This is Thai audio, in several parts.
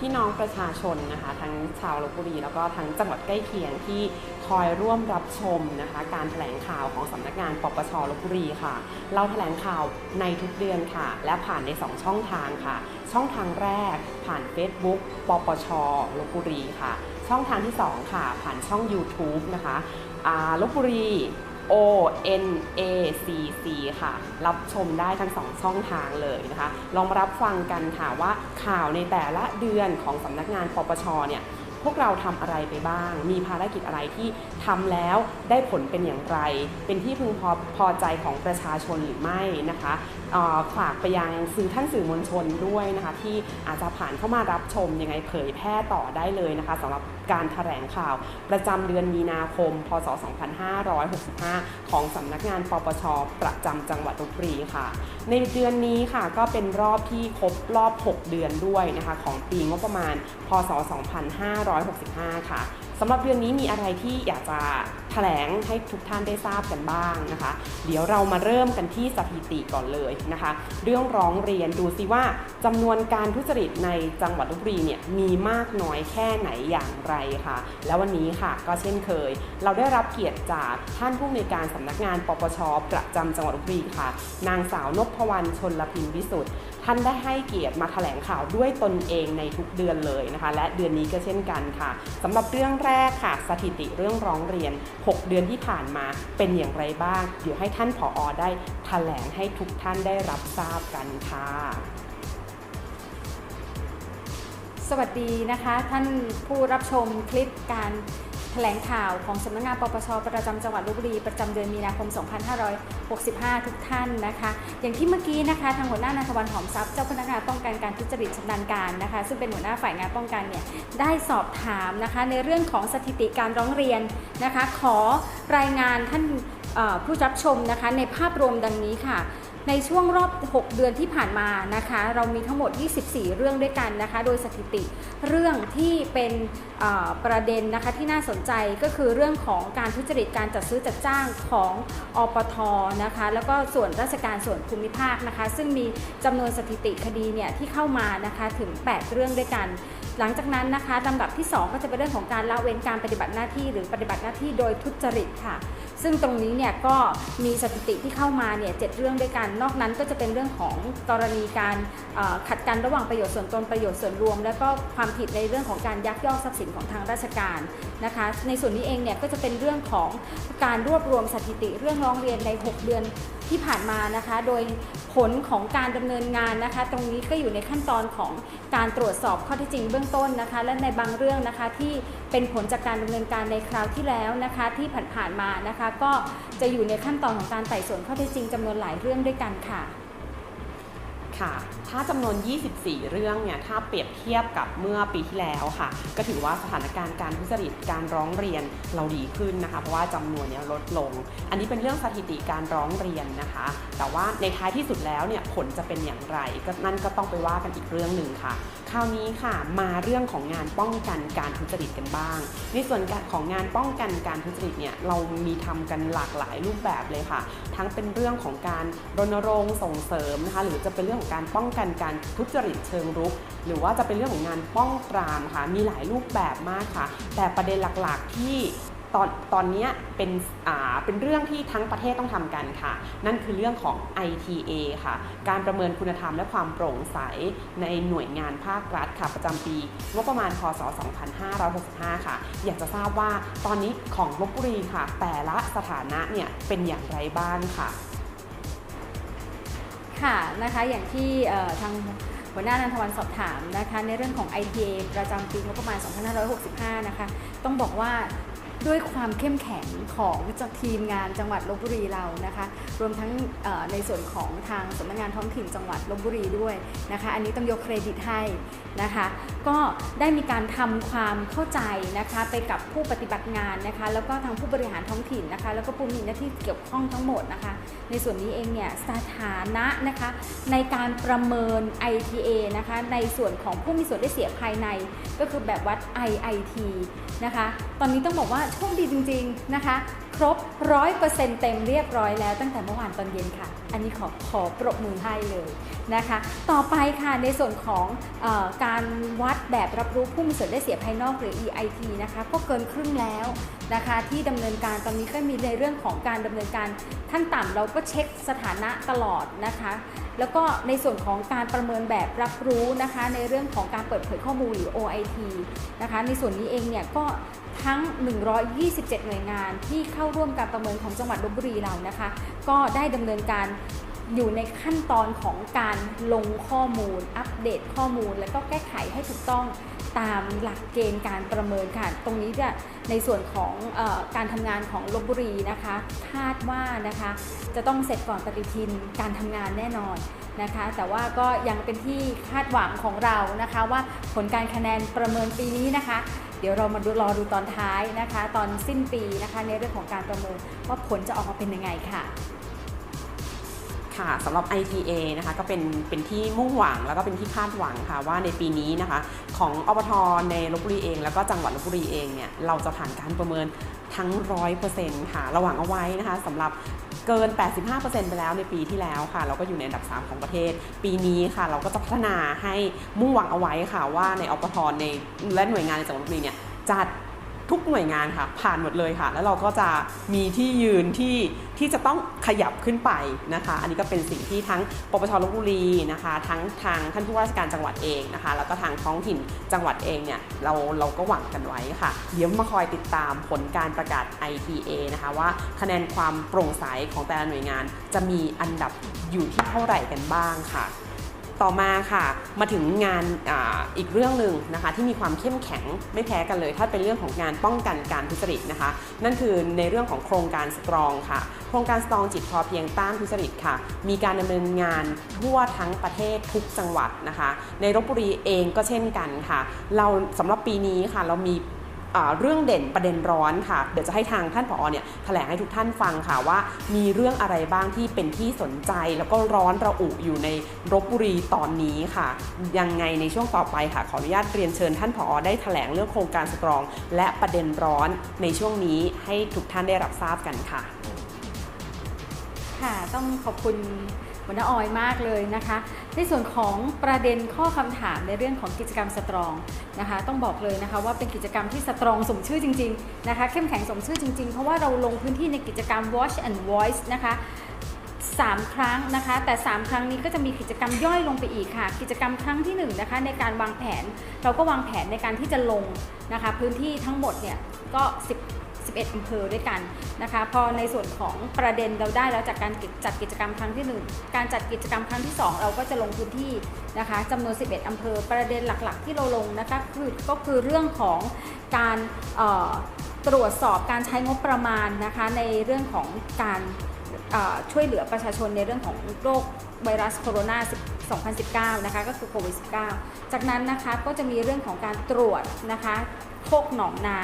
พี่น้องประชาชนนะคะทั้งชาวลบบุรี แล้วก็ทั้งจังหวัดใกล้เคียงที่คอยร่วมรับชมนะคะการแถลงข่าวของสำนักงานปปชลบบุรีค่ะ เราแถลงข่าวในทุกเดือนค่ะ และผ่านใน 2 ช่องทางค่ะ ช่องทางแรกผ่าน Facebook ปปชลบบุรีค่ะ ช่องทางที่ 2 ค่ะ ผ่านช่อง YouTube นะคะอาลบบุรี O N A C C ค่ะ รับชมได้ทั้งสองช่องทางเลยนะคะ ลองมารับฟังกันค่ะว่าข่าวในแต่ละเดือนของสำนักงานปปชเนี่ย พวกเราทำอะไรไปบ้าง มีภารกิจอะไรที่ทำแล้วได้ผลเป็นอย่างไร เป็นที่พึงพอพอใจของประชาชนหรือไม่นะคะฝากไปยังสื่อท่านสื่อมวลชนด้วยนะคะที่อาจจะผ่านเข้ามารับชมยังไงเผยแพร่ต่อได้เลยนะคะสำหรับการแถลงข่าวประจำเดือนมีนาคม พศ 2565 ของสำนักงานปปช ประจำจังหวัดลบบุรีค่ะ ในเดือนนี้ค่ะก็เป็นรอบที่ครบรอบ 6 เดือนด้วยนะคะของปีงบประมาณ พศ2565 ค่ะสำหรับเดือนนี้มีอะไรที่อยากจะแถลงให้ทุกท่านได้ทราบกันบ้างนะคะ เดี๋ยวเรามาเริ่มกันที่สถิติก่อนเลยนะคะ เรื่องร้องเรียนดูซิว่าจำนวนการทุจริตในจังหวัดลบบุรีเนี่ยมีมากน้อยแค่ไหนอย่างไรค่ะ แล้ววันนี้ค่ะก็เช่นเคย เราได้รับเกียรติจากท่านผู้อำนวยการสำนักงานปปชประจำจังหวัดลบบุรีค่ะ นางสาวนพวรรณชนลพินวิสุทธ์ ท่านได้ให้เกียรติมาแถลงข่าวด้วยตนเองในทุกเดือนเลยนะคะ และเดือนนี้ก็เช่นกันค่ะสำหรับเรื่องแรกค่ะ สถิติเรื่องร้องเรียน 6 เดือนที่ผ่านมาเป็นอย่างไรบ้างเดี๋ยวให้ท่านผออได้แถลงให้ทุกท่านได้รับทราบกันค่ะสวัสดีนะคะ ท่านผู้รับชมคลิปการ ถลงข่าวของสำนักงานปปชประจำจังหวัดลบบุรีประจำเดือนมีนาคม 2565 ทุกท่านนะคะ อย่างที่เมื่อกี้นะคะทางหัวหน้านันทวันหอมทรัพย์เจ้าพนักงานป้องกันการทุจริตชำนาญการนะคะ ซึ่งเป็นหัวหน้าฝ่ายงานป้องกันเนี่ยได้สอบถามนะคะในเรื่องของสถิติการร้องเรียนนะคะ ขอรายงานท่านผู้รับชมนะคะในภาพรวมดังนี้ค่ะ ในช่วงรอบ 6 เดือนที่ผ่านมานะคะ เรามีทั้งหมด 24 เรื่องด้วยกันนะคะ โดยสถิติเรื่องที่เป็นประเด็นนะคะที่น่าสนใจก็คือเรื่องของการทุจริตการจัดซื้อจัดจ้างของอปทนะคะ แล้วก็ส่วนราชการส่วนภูมิภาคนะคะ ซึ่งมีจำนวนสถิติคดีเนี่ยที่เข้ามานะคะถึง 8 เรื่องด้วยกัน หลังจากนั้นนะคะลำดับที่ 2 ก็จะเป็นเรื่องของการละเว้นการปฏิบัติหน้าที่ หรือปฏิบัติหน้าที่โดยทุจริตค่ะ ซึ่งตรงนี้เนี่ยก็มีสถิติที่เข้ามาเนี่ยเจ็ดเรื่องด้วยกัน นอกนั้นก็จะเป็นเรื่องของกรณีการขัดกันระหว่างประโยชน์ส่วนตนประโยชน์ส่วนรวม และก็ความผิดในเรื่องของการยักยอกทรัพย์สินของทางราชการนะคะ ในส่วนนี้เองเนี่ยก็จะเป็นเรื่องของการรวบรวมสถิติเรื่องร้องเรียนใน 6 เดือน ที่ผ่านมานะคะ โดยผลของการดำเนินงานนะคะ ตรงนี้ก็อยู่ในขั้นตอนของการตรวจสอบข้อเท็จจริงเบื้องต้นนะคะ และในบางเรื่องนะคะที่เป็นผลจากการดำเนินการในคราวที่แล้วนะคะ ที่ผ่านๆมานะคะ ก็จะอยู่ในขั้นตอนของการไต่สวนข้อเท็จจริงจำนวนหลายเรื่องด้วยกันค่ะ ค่ะ ถ้าจำนวน 24 เรื่องเนี่ย ถ้าเปรียบเทียบกับเมื่อปีที่แล้วค่ะ ก็ถือว่าสถานการณ์การทุจริตการร้องเรียนเราดีขึ้นนะคะ เพราะว่าจำนวนเนี่ยลดลง อันนี้เป็นเรื่องสถิติการร้องเรียนนะคะ แต่ว่าในท้ายที่สุดแล้วเนี่ยผลจะเป็นอย่างไร ก็นั่นก็ต้องไปว่ากันอีกเรื่องหนึ่งค่ะ คราวนี้ค่ะมาเรื่องของงานป้องกันการทุจริตกันบ้าง ในส่วนของงานป้องกันการทุจริตเนี่ยเรามีทำกันหลากหลายรูปแบบเลยค่ะ ทั้งเป็นเรื่องของการรณรงค์ส่งเสริมนะคะหรือจะเป็นเรื่องของการป้องกันการทุจริตเชิงรุก หรือว่าจะเป็นเรื่องของงานป้องปรามค่ะมีหลายรูปแบบมากค่ะ แต่ประเด็นหลักๆที่ ตอนตอนนี้เป็นอ่าเป็นเรื่องที่ทั้งประเทศต้องทำกันค่ะ นั่นคือเรื่องของ ITA ค่ะ การประเมินคุณธรรมและความโปร่งใสในหน่วยงานภาครัฐค่ะประจำปีงบประมาณพศ 2565 ค่ะ อยากจะทราบว่าตอนนี้ของลบบุรีค่ะ แต่ละสถานะเนี่ยเป็นอย่างไรบ้างค่ะ ค่ะนะคะอย่างที่ทางหัวหน้านันทวันสอบถามนะคะในเรื่องของ ITA ประจำปีงบประมาณ 2565 นะคะ ต้องบอกว่า ด้วยความเข้มแข็งของทีมงานจังหวัดลบบุรีเรานะคะ รวมทั้งในส่วนของทางสำนักงานท้องถิ่นจังหวัดลบบุรีด้วยนะคะ อันนี้ต้องยกเครดิตให้นะคะ ก็ได้มีการทำความเข้าใจนะคะไปกับผู้ปฏิบัติงานนะคะ แล้วก็ทางผู้บริหารท้องถิ่นนะคะ แล้วก็ผู้มีหน้าที่เกี่ยวข้องทั้งหมดนะคะ ในส่วนนี้เองเนี่ยสถานะนะคะในการประเมิน ITA นะคะในส่วนของผู้มีส่วนได้เสียภายใน ก็คือแบบวัด IIT นะคะ ตอนนี้ต้องบอกว่าโชคดีจริง ๆนะคะ ครบร้อยเปอร์เซ็นต์เต็มเรียบร้อยแล้วตั้งแต่เมื่อวานตอนเย็นค่ะ อันนี้ขอขอปรบมือให้เลยนะคะ ต่อไปค่ะในส่วนของออการวัดแบบรับรู้ผู้มีส่วนได้เสียภายนอกหรือ EIT นะคะก็เกินครึ่งแล้วนะคะที่ดำเนินการตอนนี้ก็มีในเรื่องของการดำเนินการขั้นต่ำเราก็เช็คสถานะตลอดนะคะ แล้วก็ในส่วนของการประเมินแบบรับรู้นะคะในเรื่องของการเปิดเผยข้อมูลหรือ OIT นะคะในส่วนนี้เองเนี่ยก็ทั้ง 127 หน่วยงานที่เข้าร่วมการประเมินของจังหวัดลบบุรีเรานะคะ ก็ได้ดำเนินการอยู่ในขั้นตอนของการลงข้อมูล อัปเดตข้อมูล แล้วก็แก้ไขให้ถูกต้องตามหลักเกณฑ์การประเมินค่ะ ตรงนี้เนี่ย ในส่วนของออการทำงานของลบบุรีนะคะคาดว่านะคะจะต้องเสร็จก่อนปฏิทินการทำงานแน่นอนนะคะ แต่ว่าก็ยังเป็นที่คาดหวังของเรานะคะว่าผลการคะแนนประเมินปีนี้นะคะ เดี๋ยวเรามาดูรอดูตอนท้ายนะคะ ตอนสิ้นปีนะคะในเรื่องของการประเมินว่าผลจะออกมาเป็นยังไงค่ะ ค่ะสำหรับ ITA นะคะก็เป็นเป็นที่มุ่งหวังแล้วก็เป็นที่คาดหวังค่ะว่าในปีนี้นะคะของอบทในลบบุรีเอง แล้วก็จังหวัดลบบุรีเองเนี่ยเราจะผ่านการประเมินทั้ง 100%ค่ะระหวังเอาไว้นะคะสำหรับเกิน 85%ไปแล้วในปีที่แล้วค่ะ เราก็อยู่ในอันดับ 3 ของประเทศ ปีนี้ค่ะ เราก็จะพัฒนาให้มุ่งหวังเอาไว้ค่ะว่าในอบทในและหน่วยงานในจังหวัดลบบุรีเนี่ยจัด ทุกหน่วยงานค่ะ ผ่านหมดเลยค่ะ แล้วเราก็จะมีที่ยืนที่ที่จะต้องขยับขึ้นไปนะคะ อันนี้ก็เป็นสิ่งที่ทั้งปปชลบบุรีนะคะ ทั้งทางท่านผู้ว่าราชการจังหวัดเองนะคะ แล้วก็ทางท้องถิ่นจังหวัดเองเนี่ยเราเราก็หวังกันไว้ค่ะ เดี๋ยวมาคอยติดตามผลการประกาศ ITA นะคะว่าคะแนนความโปร่งใสของแต่ละหน่วยงาน จะมีอันดับอยู่ที่เท่าไหร่กันบ้างค่ะ ต่อมาค่ะ มาถึงงานออีกเรื่องหนึ่งนะคะที่มีความเข้มแข็งไม่แพ้กันเลย ถ้าเป็นเรื่องของงานป้องกันการทุจริตนะคะ นั่นคือในเรื่องของโครงการสตรองค่ะ โครงการสตรองจิตพอเพียงต้านทุจริตค่ะ มีการดำเนินงานทั่วทั้งประเทศทุกจังหวัดนะคะ ในลบบุรีเองก็เช่นกันค่ะ เราสำหรับปีนี้ค่ะเรามี เรื่องเด่นประเด็นร้อนค่ะ เดี๋ยวจะให้ทางท่านผอเนี่ยแถลงให้ทุกท่านฟังค่ะว่า มีเรื่องอะไรบ้างที่เป็นที่สนใจ แล้วก็ร้อนระอุอยู่ในรบบุรีตอนนี้ค่ะ ยังไงในช่วงต่อไปค่ะ ขออนุญาตเรียนเชิญท่านผอได้แถลงเรื่องโครงการสตรอง และประเด็นร้อนในช่วงนี้ให้ทุกท่านได้รับทราบกันค่ะ ค่ะ ต้องขอบคุณหัวหน้าออยมากเลยนะคะในส่วนของประเด็นข้อคำถามในเรื่องของกิจกรรมสตรองนะคะ ต้องบอกเลยนะคะว่าเป็นกิจกรรมที่สตรองสมชื่อจริงๆนะคะเข้มแข็งสมชื่อจริงๆ เพราะว่าเราลงพื้นที่ในกิจกรรม Watch and Voice นะคะ3 ครั้งนะคะ แต่ 3 ครั้งนี้ก็จะมีกิจกรรมย่อยลงไปอีกค่ะ กิจกรรมครั้งที่1นงนะคะในการวางแผน เราก็วางแผนในการที่จะลงนะคะ พื้นที่ทั้งหมดเนี่ยก็10 11อำเภอด้วยกันนะคะ พอในส่วนของประเด็นเราได้แล้วจากการจัดกิจกรรมครั้งที่ 1 การจัดกิจกรรมครั้งที่ 2 เราก็จะลงพื้นที่นะคะจำนวน 11อำเภอ ประเด็นหลักๆ ที่เราลงนะคะคือก็คือเรื่องของการตรวจสอบการใช้งบประมาณนะคะในเรื่องของการช่วยเหลือประชาชนในเรื่องของโรคไวรัสโคโรนา2019 นะคะก็คือโควิด -19 จากนั้นนะคะก็จะมีเรื่องของการตรวจนะคะ โคกหนองนา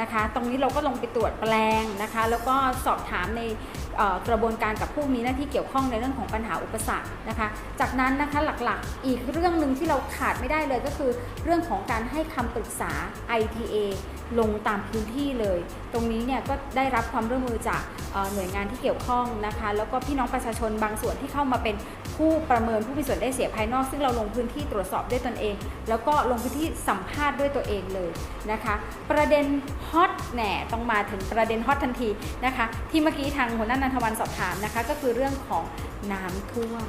นะคะ ตรงนี้เราก็ลงไปตรวจแปลงนะคะ แล้วก็สอบถามในกระบวนการกับผู้มีหน้าที่เกี่ยวข้องในเรื่องของปัญหาอุปสรรคนะคะ จากนั้นนะคะหลักๆ อีกเรื่องหนึ่งที่เราขาดไม่ได้เลยก็คือ เรื่องของการให้คำปรึกษา ITA ลงตามพื้นที่เลย ตรงนี้เนี่ยก็ได้รับความร่วมมือจากหน่วยงานที่เกี่ยวข้องนะคะ แล้วก็พี่น้องประชาชนบางส่วนที่เข้ามาเป็นผู้ประเมินผู้มีส่วนได้เสียภายนอก ซึ่งเราลงพื้นที่ตรวจสอบด้วยตนเอง แล้วก็ลงพื้นที่สัมภาษณ์ด้วยตัวเองเลยนะคะ ประเด็นฮอตแหน่ต้องมาถึงประเด็นฮอตทันทีนะคะ ที่เมื่อกี้ทางหัวหน้านันทวันสอบถามนะคะ ก็คือเรื่องของน้ำท่วม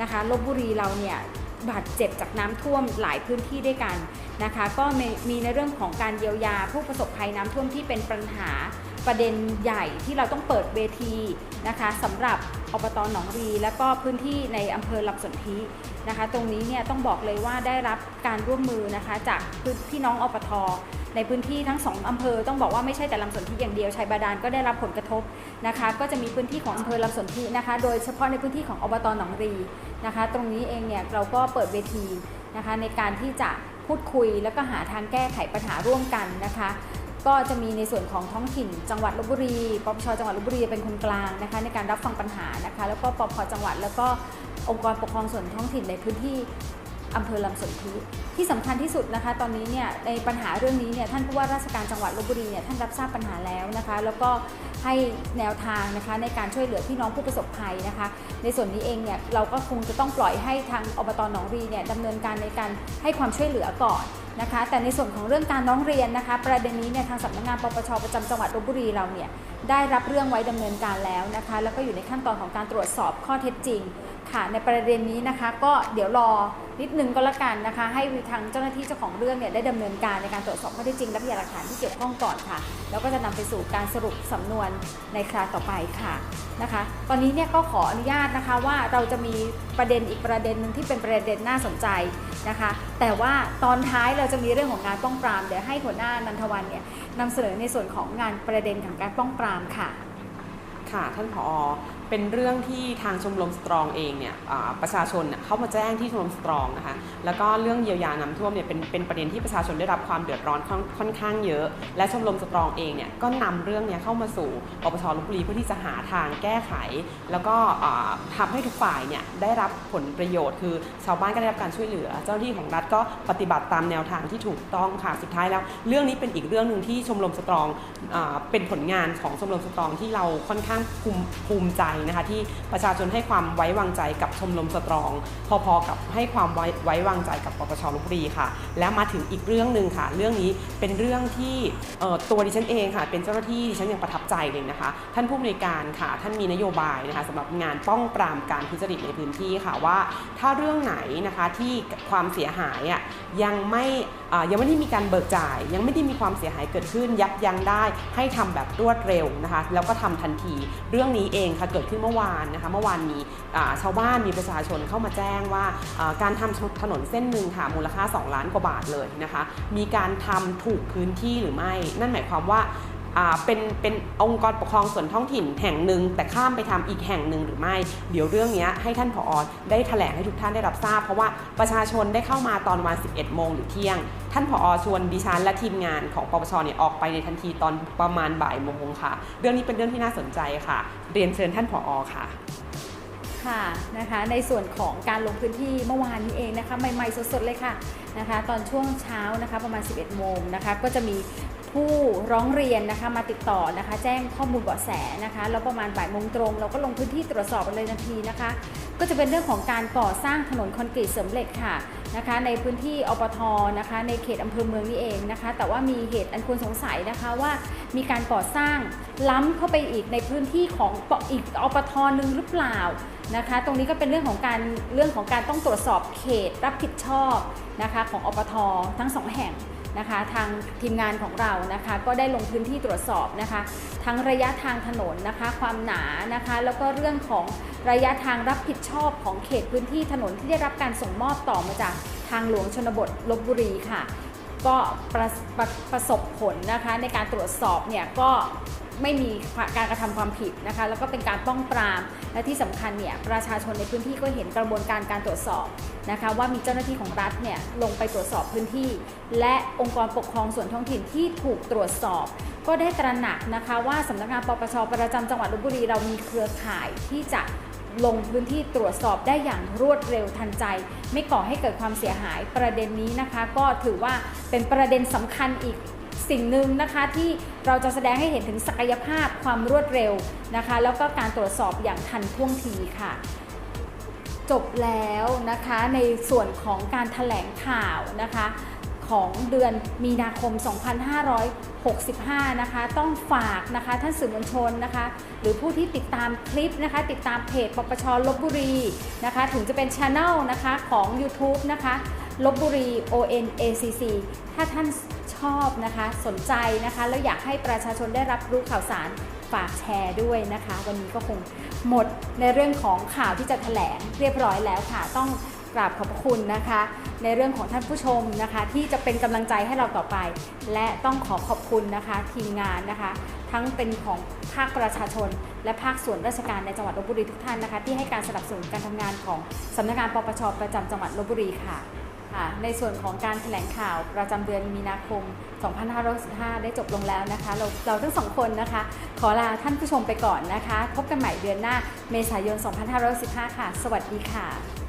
นะคะลบบุรีเราเนี่ย บาดเจ็บจากน้ำท่วมหลายพื้นที่ด้วยกันนะคะ ก็มีในเรื่องของการเยียวยา ผู้ประสบภัยน้ำท่วมที่เป็นปัญหาประเด็นใหญ่ที่เราต้องเปิดเวทีนะคะสำหรับอบตหนองรี และก็พื้นที่ในอำเภอลำสนธินะคะ ตรงนี้เนี่ยต้องบอกเลยว่าได้รับการร่วมมือนะคะจากพี่น้องอบต ในพื้นที่ทั้งสองอำเภอต้องบอกว่าไม่ใช่แต่ลำสนธิอย่างเดียวชัยบาดาลก็ได้รับผลกระทบนะคะ ก็จะมีพื้นที่ของอำเภอลำสนธินะคะ โดยเฉพาะในพื้นที่ของอบตหนองรีนะคะ ตรงนี้เองเนี่ยเราก็เปิดเวทีนะคะในการที่จะพูดคุยแล้วก็หาทางแก้ไขปัญหาร่วมกันนะคะก็จะมีในส่วนของท้องถิ่น จังหวัดลบบุรี ปปชจังหวัดลบบุรีเป็นคนกลางนะคะ ในการรับฟังปัญหานะคะ แล้วก็ปปจังหวัดแล้วก็องค์กรปกครองส่วนท้องถิ่นในพื้นที่ อำเภอลำสนธิที่สำคัญที่สุดนะคะ ตอนนี้เนี่ยในปัญหาเรื่องนี้เนี่ยท่านผู้ว่าราชการจังหวัดลบบุรีเนี่ยท่านรับทราบปัญหาแล้วนะคะ แล้วก็ให้แนวทางนะคะในการช่วยเหลือพี่น้องผู้ประสบภัยนะคะ ในส่วนนี้เองเนี่ยเราก็คงจะต้องปล่อยให้ทางอบตหนองรีเนี่ยดำเนินการในการให้ความช่วยเหลือก่อนนะคะ แต่ในส่วนของเรื่องการร้องเรียนนะคะ ประเด็นนี้เนี่ยทางสำนักงานปปชประจำจังหวัดลบบุรีเราเนี่ยได้รับเรื่องไว้ดำเนินการแล้วนะคะ แล้วก็อยู่ในขั้นตอนของการตรวจสอบข้อเท็จจริง ค่ะในประเด็นนี้นะคะ ก็เดี๋ยวรอนิดนึงก็แล้วกันนะคะ ให้ทางเจ้าหน้าที่เจ้าของเรื่องเนี่ยได้ดำเนินการในการตรวจสอบข้อเท็จจริงและพยานหลักฐานที่เกี่ยวข้องก่อนค่ะ แล้วก็จะนำไปสู่การสรุปสำนวนในคราวต่อไปค่ะนะคะ ตอนนี้เนี่ยก็ขออนุญาตนะคะว่าเราจะมีประเด็นอีกประเด็นหนึ่งที่เป็นประเด็นน่าสนใจนะคะ แต่ว่าตอนท้ายเราจะมีเรื่องของงานป้องปรามเดี๋ยวให้หัวหน้านันทวันเนี่ยนำเสนอในส่วนของงานประเด็นของการป้องปรามค่ะค่ะท่านผอเป็นเรื่องที่ทางชมรมสตรองเองเนี่ยประชาชนเข้ามาแจ้งที่ชมรมสตรองนะคะแล้วก็เรื่องเยียวยาน้ำท่วมเนี่ยเป็นเป็นประเด็นที่ประชาชนได้รับความเดือดร้อนค่อนข้างเยอะ และชมรมสตรองเองเนี่ยก็นำเรื่องเนี้เข้ามาสู่ปปชลพบุรีเพื่อที่จะหาทางแก้ไข แล้วก็อ่าทำให้ทุกฝ่ายเนี่ยได้รับผลประโยชน์ คือชาวบ้านก็ได้รับการช่วยเหลือ เจ้าหน้าที่ของรัฐก็ปฏิบัติตามแนวทางที่ถูกต้องค่ะสุดท้ายแล้ว เรื่องนี้เป็นอีกเรื่องหนึ่งที่ชมรมสตรองอเป็นผลงานของชมรมสตรองที่เราค่อนข้างภูมิภูมิใจนะคะที่ประชาชนให้ความไว้วางใจกับชมรมสตรอง พอๆกับให้ความไว้ไววางใจกับปปชลพบุรีค่ะ และมาถึงอีกเรื่องหนึ่งค่ะ เรื่องนี้เป็นเรื่องที่ตัวดิฉันเองค่ะ เป็นเจ้าหน้าที่ดิฉันยังประทับใจเลยนะคะ ท่านผู้อำนวยการค่ะ ท่านมีนโยบายนะคะสำหรับงานป้องปรามการทุจริตในพื้นที่ค่ะว่า ถ้าเรื่องไหนนะคะที่ความเสียหายอะยังไม่ ยังไม่ได้มีการเบิกจ่าย ยังไม่ได้มีความเสียหายเกิดขึ้น ยับยั้งได้ ให้ทำแบบรวดเร็วนะคะ แล้วก็ทำทันที เรื่องนี้เองค่ะเกิดขึ้นเมื่อวานนะคะ เมื่อวานมีชาวบ้านมีประชาชนเข้ามาแจ้งว่าการทำถนนเส้นหนึ่งค่ะมูลค่า 2 ล้านกว่าบาทเลยนะคะ มีการทำถูกพื้นที่หรือไม่ นั่นหมายความว่า เป็นเป็นองค์กรปกครองส่วนท้องถิ่นแห่งหนึ่ง แต่ข้ามไปทำอีกแห่งหนึ่งหรือไม่ เดี๋ยวเรื่องนี้ให้ท่านผอได้แถลงให้ทุกท่านได้รับทราบ เพราะว่าประชาชนได้เข้ามาตอนวัน 11 โมงหรือเที่ยง ท่านผอชวนดิฉันและทีมงานของปปชเนี่ยออกไปในทันทีตอนประมาณบ่ายโมงค่ะ เรื่องนี้เป็นเรื่องที่น่าสนใจค่ะ เรียนเชิญท่านผอค่ะค่ะนะคะในส่วนของการลงพื้นที่เมื่อวานนี้เองนะคะใหม่ๆสดๆเลยค่ะนะคะ ตอนช่วงเช้านะคะประมาณ 11 โมงนะคะก็จะมี ผู้ร้องเรียนนะคะมาติดต่อนะคะ แจ้งข้อมูลเบาะแสนะคะแล้วประมาณบ่ายโมงตรง เราก็ลงพื้นที่ตรวจสอบเลยทันทีนะคะ ก็จะเป็นเรื่องของการก่อสร้างถนนคอนกรีตเสริมเหล็กค่ะนะคะ ในพื้นที่อปทนะคะ ในเขตอำเภอเมืองนี่เองนะคะ แต่ว่ามีเหตุอันควรสงสัยนะคะว่ามีการก่อสร้างล้ำเข้าไปอีกในพื้นที่ของอีกอปทหนึ่งหรือเปล่านะคะ ตรงนี้ก็เป็นเรื่องของการเรื่องของการต้องตรวจสอบเขตรับผิดชอบนะคะของอปททั้งสองแห่ง นะคะทางทีมงานของเรานะคะก็ได้ลงพื้นที่ตรวจสอบนะคะ ทั้งระยะทางถนนนะคะ ความหนานะคะ แล้วก็เรื่องของระยะทางรับผิดชอบของเขตพื้นที่ถนนที่ได้รับการส่งมอบต่อมาจากทางหลวงชนบทลบบุรีค่ะ ก็ประประประสบผลนะคะในการตรวจสอบเนี่ยก็ ไม่มีการกระทำความผิดนะคะแล้วก็เป็นการป้องปราม และที่สำคัญเนี่ยประชาชนในพื้นที่ก็เห็นกระบวนการการตรวจสอบนะคะว่ามีเจ้าหน้าที่ของรัฐเนี่ยลงไปตรวจสอบพื้นที่ และองค์กรปกครองส่วนท้องถิ่นที่ถูกตรวจสอบ ก็ได้ตระหนักนะคะว่าสำนักงานปปชประจำจังหวัดลบบุรีเรามีเครือข่ายที่จะลงพื้นที่ตรวจสอบได้อย่างรวดเร็วทันใจ ไม่ก่อให้เกิดความเสียหายประเด็นนี้นะคะ ก็ถือว่าเป็นประเด็นสำคัญอีก สิ่งหนึ่งนะคะที่เราจะแสดงให้เห็นถึงศักยภาพความรวดเร็วนะคะ แล้วก็การตรวจสอบอย่างทันท่วงทีค่ะ จบแล้วนะคะในส่วนของการถแถลงข่าวนะคะของเดือนมีนาคม 2565 นะคะ ต้องฝากนะคะท่านสื่อมวลชนนะคะ หรือผู้ที่ติดตามคลิปนะคะ ติดตามเพจปปชลบบุรีนะคะ ถึงจะเป็นช anel นะคะของ YouTube นะคะลบบุรี ONACC ถ้าท่าน ชอบนะคะ สนใจนะคะ แล้วอยากให้ประชาชนได้รับรู้ข่าวสารฝากแชร์ด้วยนะคะ วันนี้ก็คงหมดในเรื่องของข่าวที่จะแถลงเรียบร้อยแล้วค่ะ ต้องกราบขอบพระคุณนะคะ ในเรื่องของท่านผู้ชมนะคะ ที่จะเป็นกำลังใจให้เราต่อไป และต้องขอขอบคุณนะคะ ทีมงานนะคะ ทั้งเป็นของภาคประชาชน และภาคส่วนราชการในจังหวัดลบบุรีทุกท่านนะคะ ที่ให้การสนับสนุนการทำงานของสำนักงานปปชประจำจังหวัดลบบุรีค่ะ ค่ะในส่วนของการแถลงข่าวประจำเดือนมีนาคม 2565 ได้จบลงแล้วนะคะ เราเราทั้งสองคนนะคะ ขอลาท่านผู้ชมไปก่อนนะคะ พบกันใหม่เดือนหน้าเมษายน 2565 ค่ะ สวัสดีค่ะ